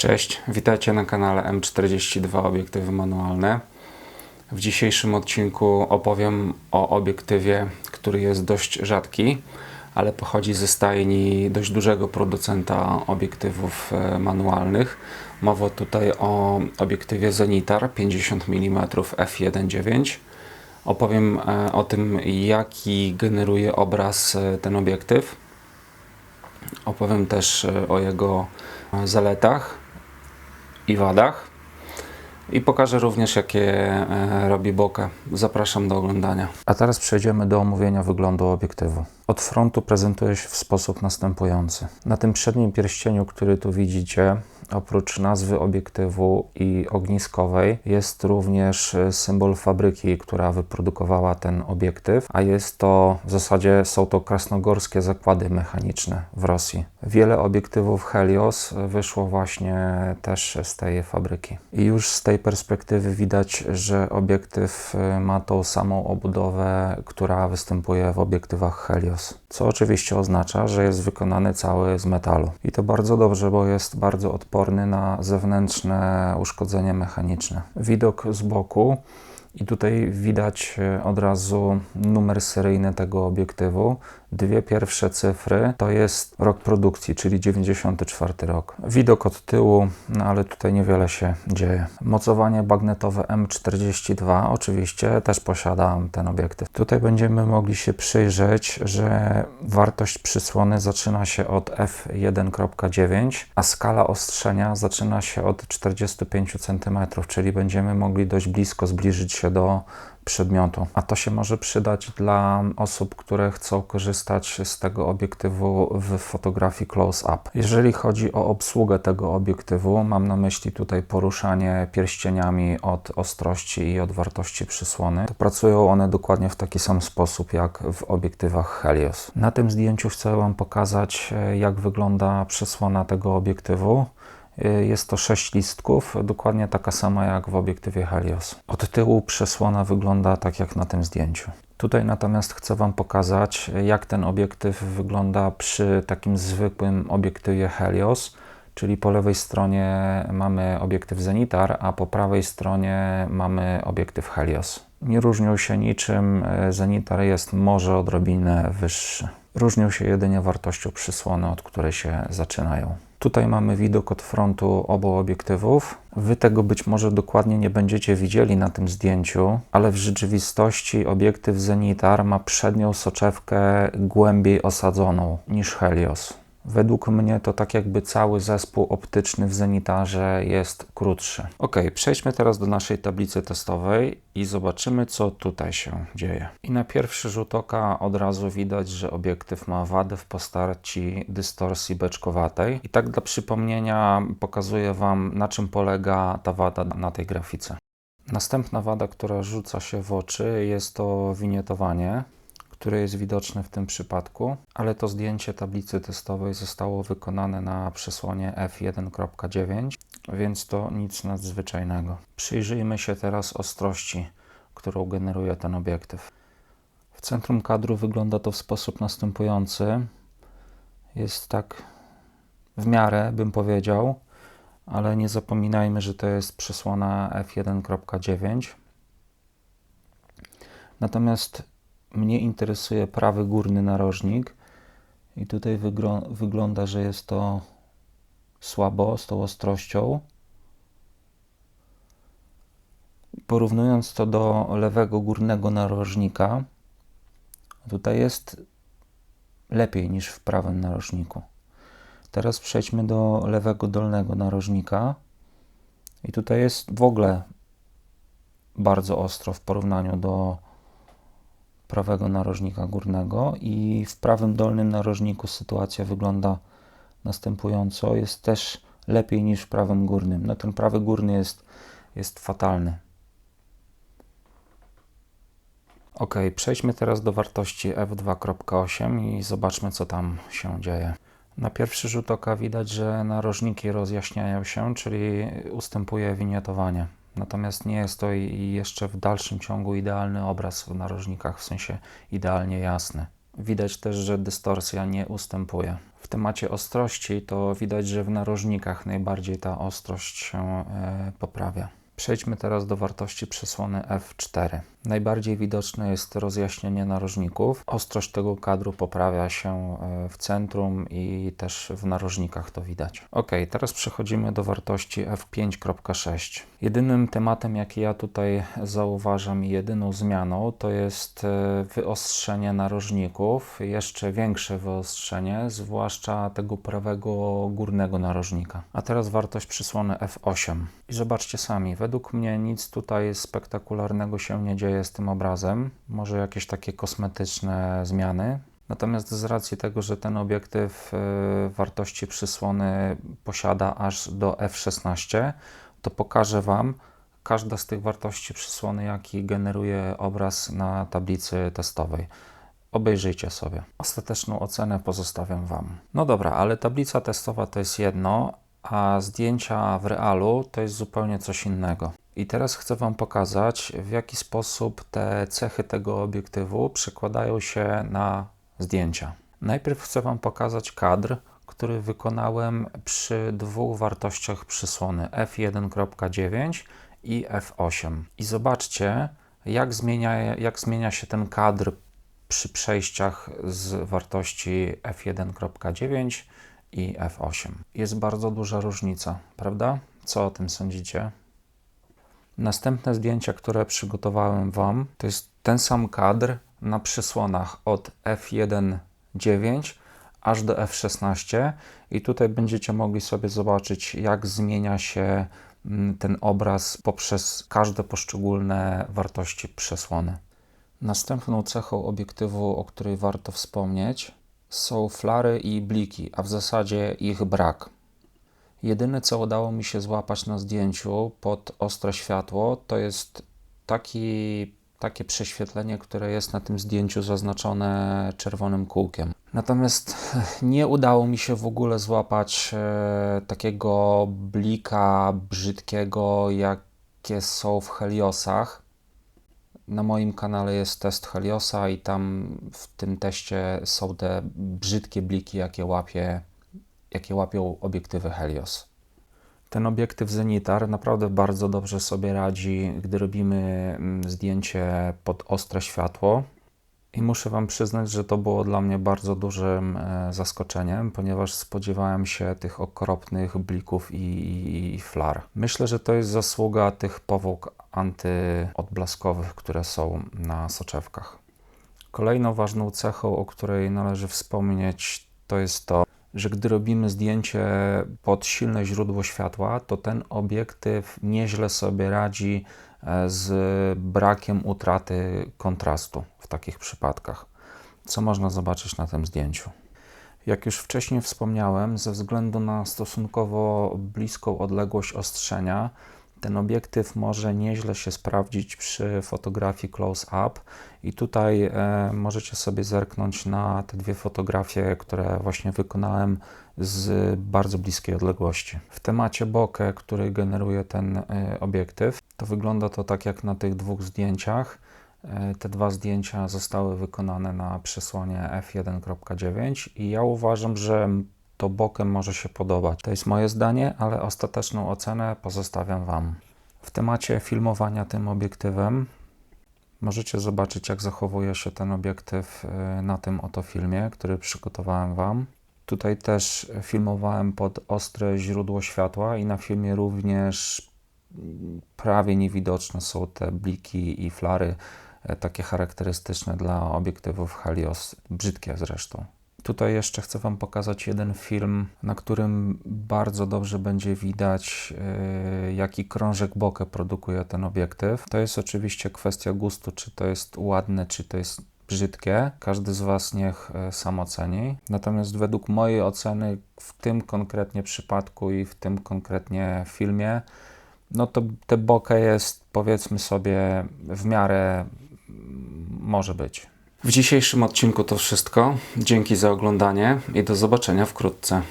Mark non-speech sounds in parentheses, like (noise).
Cześć, witajcie na kanale M42 Obiektywy Manualne. W dzisiejszym odcinku opowiem o obiektywie, który jest dość rzadki, ale pochodzi ze stajni dość dużego producenta obiektywów e, manualnych. Mowa tutaj o obiektywie Zenitar 50 mm f1.9. Opowiem e, o tym, jaki generuje obraz e, ten obiektyw. Opowiem też o jego zaletach i wadach. I pokażę również, jakie e, robi bokeh. Zapraszam do oglądania. A teraz przejdziemy do omówienia wyglądu obiektywu. Od frontu prezentuje się w sposób następujący. Na tym przednim pierścieniu, który tu widzicie, oprócz nazwy obiektywu i ogniskowej, jest również symbol fabryki, która wyprodukowała ten obiektyw, a jest to w zasadzie są to krasnogorskie zakłady mechaniczne w Rosji. Wiele obiektywów Helios wyszło właśnie też z tej fabryki. I już z tej perspektywy widać, że obiektyw ma tą samą obudowę, która występuje w obiektywach Helios co oczywiście oznacza, że jest wykonany cały z metalu. I to bardzo dobrze, bo jest bardzo odporny na zewnętrzne uszkodzenia mechaniczne. Widok z boku i tutaj widać e, od razu numer seryjny tego obiektywu. Dwie pierwsze cyfry to jest rok produkcji, czyli 94 rok. Widok od tyłu, no ale tutaj niewiele się dzieje. Mocowanie bagnetowe M42 oczywiście też posiada ten obiektyw. Tutaj będziemy mogli się przyjrzeć, że wartość przysłony zaczyna się od f1.9, a skala ostrzenia zaczyna się od 45 cm, czyli będziemy mogli dość blisko zbliżyć się do przedmiotu. A to się może przydać dla osób, które chcą korzystać z tego obiektywu w fotografii close-up. Jeżeli chodzi o obsługę tego obiektywu, mam na myśli tutaj poruszanie pierścieniami od ostrości i od wartości przysłony, to pracują one dokładnie w taki sam sposób jak w obiektywach Helios. Na tym zdjęciu chcę Wam pokazać, jak wygląda przysłona tego obiektywu. Jest to 6 listków, dokładnie taka sama jak w obiektywie Helios. Od tyłu przesłona wygląda tak jak na tym zdjęciu. Tutaj natomiast chcę Wam pokazać, jak ten obiektyw wygląda przy takim zwykłym obiektywie Helios, czyli po lewej stronie mamy obiektyw Zenitar, a po prawej stronie mamy obiektyw Helios. Nie różnią się niczym, Zenitar jest może odrobinę wyższy. Różnią się jedynie wartością przysłony, od której się zaczynają. Tutaj mamy widok od frontu obu obiektywów. Wy tego być może dokładnie nie będziecie widzieli na tym zdjęciu, ale w rzeczywistości obiektyw Zenitar ma przednią soczewkę głębiej osadzoną niż Helios. Według mnie to tak jakby cały zespół optyczny w zenitarze jest krótszy. Ok, przejdźmy teraz do naszej tablicy testowej i zobaczymy, co tutaj się dzieje. I na pierwszy rzut oka od razu widać, że obiektyw ma wadę w postaci dystorsji beczkowatej. I tak dla przypomnienia pokazuję Wam, na czym polega ta wada na tej grafice. Następna wada, która rzuca się w oczy, jest to winietowanie które jest widoczne w tym przypadku, ale to zdjęcie tablicy testowej zostało wykonane na przesłonie f1.9, więc to nic nadzwyczajnego. Przyjrzyjmy się teraz ostrości, którą generuje ten obiektyw. W centrum kadru wygląda to w sposób następujący. Jest tak w miarę, bym powiedział, ale nie zapominajmy, że to jest przesłona f1.9. Natomiast mnie interesuje prawy górny narożnik i tutaj wygląda, że jest to słabo z tą ostrością. Porównując to do lewego górnego narożnika, tutaj jest lepiej niż w prawym narożniku. Teraz przejdźmy do lewego dolnego narożnika i tutaj jest w ogóle bardzo ostro w porównaniu do prawego narożnika górnego i w prawym dolnym narożniku sytuacja wygląda następująco. Jest też lepiej niż w prawym górnym. No ten prawy górny jest, jest fatalny. Ok, przejdźmy teraz do wartości f2.8 i zobaczmy co tam się dzieje. Na pierwszy rzut oka widać, że narożniki rozjaśniają się, czyli ustępuje winietowanie. Natomiast nie jest to jeszcze w dalszym ciągu idealny obraz w narożnikach, w sensie idealnie jasny. Widać też, że dystorsja nie ustępuje. W temacie ostrości to widać, że w narożnikach najbardziej ta ostrość się e, poprawia. Przejdźmy teraz do wartości przesłony f4. Najbardziej widoczne jest rozjaśnienie narożników. Ostrość tego kadru poprawia się e, w centrum i też w narożnikach to widać. Ok, teraz przechodzimy do wartości f5.6. Jedynym tematem, jaki ja tutaj zauważam i jedyną zmianą, to jest e, wyostrzenie narożników, jeszcze większe wyostrzenie, zwłaszcza tego prawego górnego narożnika. A teraz wartość przysłony f8. I zobaczcie sami, według mnie nic tutaj spektakularnego się nie dzieje z tym obrazem. Może jakieś takie kosmetyczne zmiany. Natomiast z racji tego, że ten obiektyw y, wartości przysłony posiada aż do f16, to pokażę Wam każda z tych wartości przysłony, jaki generuje obraz na tablicy testowej. Obejrzyjcie sobie. Ostateczną ocenę pozostawiam Wam. No dobra, ale tablica testowa to jest jedno, a zdjęcia w realu to jest zupełnie coś innego. I teraz chcę Wam pokazać, w jaki sposób te cechy tego obiektywu przekładają się na zdjęcia. Najpierw chcę Wam pokazać kadr, który wykonałem przy dwóch wartościach przysłony f1.9 i f8. I zobaczcie, jak zmienia, jak zmienia się ten kadr przy przejściach z wartości f1.9 i f8. Jest bardzo duża różnica, prawda? Co o tym sądzicie? Następne zdjęcia, które przygotowałem Wam, to jest ten sam kadr na przysłonach od f1.9 aż do f16 i tutaj będziecie mogli sobie zobaczyć, jak zmienia się mm, ten obraz poprzez każde poszczególne wartości przesłony. Następną cechą obiektywu, o której warto wspomnieć, są flary i bliki, a w zasadzie ich brak. Jedyne, co udało mi się złapać na zdjęciu pod ostre światło, to jest taki, takie prześwietlenie, które jest na tym zdjęciu zaznaczone czerwonym kółkiem. Natomiast (laughs) nie udało mi się w ogóle złapać e, takiego blika brzydkiego, jakie są w Heliosach. Na moim kanale jest test Heliosa i tam w tym teście są te brzydkie bliki, jakie łapie jakie łapią obiektywy Helios. Ten obiektyw Zenitar naprawdę bardzo dobrze sobie radzi, gdy robimy mm, zdjęcie pod ostre światło. I muszę Wam przyznać, że to było dla mnie bardzo dużym e, zaskoczeniem, ponieważ spodziewałem się tych okropnych blików i, i flar. Myślę, że to jest zasługa tych powłok antyodblaskowych, które są na soczewkach. Kolejną ważną cechą, o której należy wspomnieć, to jest to, że gdy robimy zdjęcie pod silne źródło światła, to ten obiektyw nieźle sobie radzi e, z brakiem utraty kontrastu w takich przypadkach, co można zobaczyć na tym zdjęciu. Jak już wcześniej wspomniałem, ze względu na stosunkowo bliską odległość ostrzenia, ten obiektyw może nieźle się sprawdzić przy fotografii close-up i tutaj e, możecie sobie zerknąć na te dwie fotografie, które właśnie wykonałem z bardzo bliskiej odległości. W temacie bokeh, który generuje ten e, obiektyw, to wygląda to tak jak na tych dwóch zdjęciach. E, te dwa zdjęcia zostały wykonane na przesłonie f1.9 i ja uważam, że to bokiem może się podobać. To jest moje zdanie, ale ostateczną ocenę pozostawiam Wam. W temacie filmowania tym obiektywem możecie zobaczyć, jak zachowuje się ten obiektyw y, na tym oto filmie, który przygotowałem Wam. Tutaj też filmowałem pod ostre źródło światła i na filmie również prawie niewidoczne są te bliki i flary, e, takie charakterystyczne dla obiektywów Helios, brzydkie zresztą. Tutaj jeszcze chcę Wam pokazać jeden film, na którym bardzo dobrze będzie widać, yy, jaki krążek bokeh produkuje ten obiektyw. To jest oczywiście kwestia gustu, czy to jest ładne, czy to jest brzydkie. Każdy z Was niech yy, sam oceni. Natomiast według mojej oceny w tym konkretnie przypadku i w tym konkretnie filmie, no to te bokeh jest powiedzmy sobie w miarę może być. W dzisiejszym odcinku to wszystko. Dzięki za oglądanie i do zobaczenia wkrótce.